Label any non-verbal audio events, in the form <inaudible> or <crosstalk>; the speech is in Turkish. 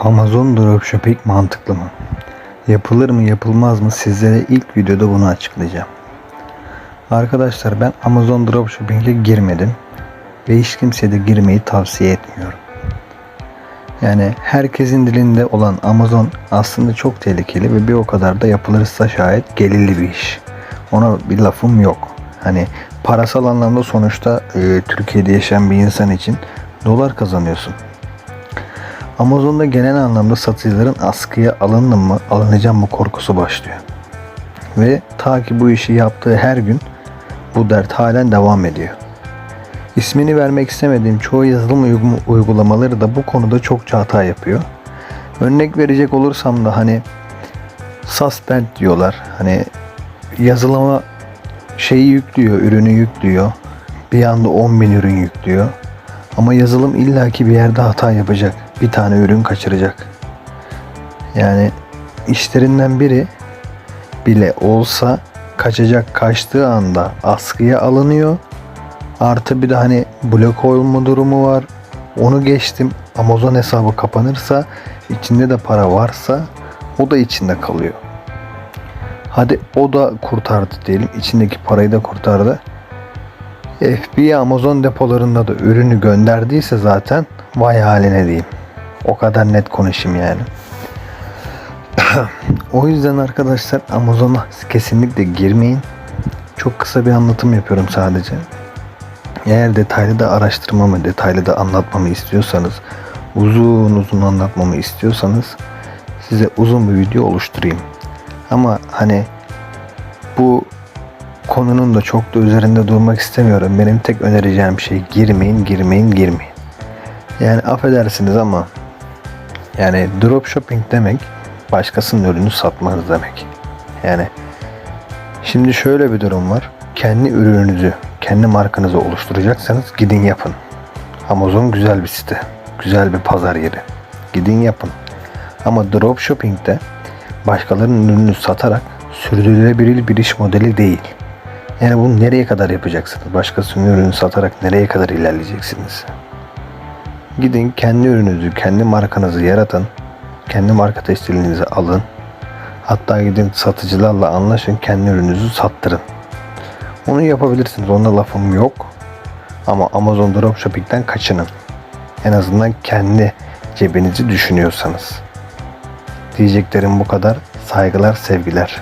Amazon Dropshipping mantıklı mı? Yapılır mı yapılmaz mı sizlere ilk videoda bunu açıklayacağım. Arkadaşlar ben Amazon Dropshipping'e girmedim ve hiç kimseye de girmeyi tavsiye etmiyorum. Yani herkesin dilinde olan Amazon aslında çok tehlikeli ve bir o kadar da yapılırsa şayet gelirli bir iş. Ona bir lafım yok. Hani parasal anlamda sonuçta e, Türkiye'de yaşayan bir insan için dolar kazanıyorsun. Amazon'da genel anlamda satıcıların askıya alındı mı alınacağım mı korkusu başlıyor. Ve ta ki bu işi yaptığı her gün bu dert halen devam ediyor. İsmini vermek istemediğim çoğu yazılım uygulamaları da bu konuda çokça hata yapıyor. Örnek verecek olursam da hani suspend diyorlar. Hani yazılıma şeyi yüklüyor, ürünü yüklüyor. Bir anda 10 bin ürün yüklüyor. Ama yazılım illaki bir yerde hata yapacak. Bir tane ürün kaçıracak. Yani işlerinden biri bile olsa kaçacak kaçtığı anda askıya alınıyor. Artı bir de hani blok olma durumu var. Onu geçtim. Amazon hesabı kapanırsa içinde de para varsa o da içinde kalıyor. Hadi o da kurtardı diyelim. İçindeki parayı da kurtardı. FBI Amazon depolarında da ürünü gönderdiyse zaten vay haline diyeyim. O kadar net konuşayım yani. <coughs> o yüzden arkadaşlar Amazon'a kesinlikle girmeyin. Çok kısa bir anlatım yapıyorum sadece. Eğer detaylı da araştırmamı, detaylı da anlatmamı istiyorsanız, uzun uzun anlatmamı istiyorsanız size uzun bir video oluşturayım. Ama hani bu konunun da çok da üzerinde durmak istemiyorum. Benim tek önereceğim şey girmeyin, girmeyin, girmeyin. Yani affedersiniz ama yani dropshipping demek başkasının ürünü satmanız demek. Yani şimdi şöyle bir durum var. Kendi ürününüzü, kendi markanızı oluşturacaksanız gidin yapın. Amazon güzel bir site. Güzel bir pazar yeri. Gidin yapın. Ama dropshipping'de başkalarının ürününü satarak sürdürülebilir bir iş modeli değil. Yani bunu nereye kadar yapacaksınız? Başkasının ürünü satarak nereye kadar ilerleyeceksiniz? Gidin kendi ürününüzü, kendi markanızı yaratın. Kendi marka tescilinizi alın. Hatta gidin satıcılarla anlaşın, kendi ürününüzü sattırın. Onu yapabilirsiniz. Onda lafım yok. Ama Amazon Dropshipping'den kaçının. En azından kendi cebinizi düşünüyorsanız. Diyeceklerim bu kadar. Saygılar, sevgiler.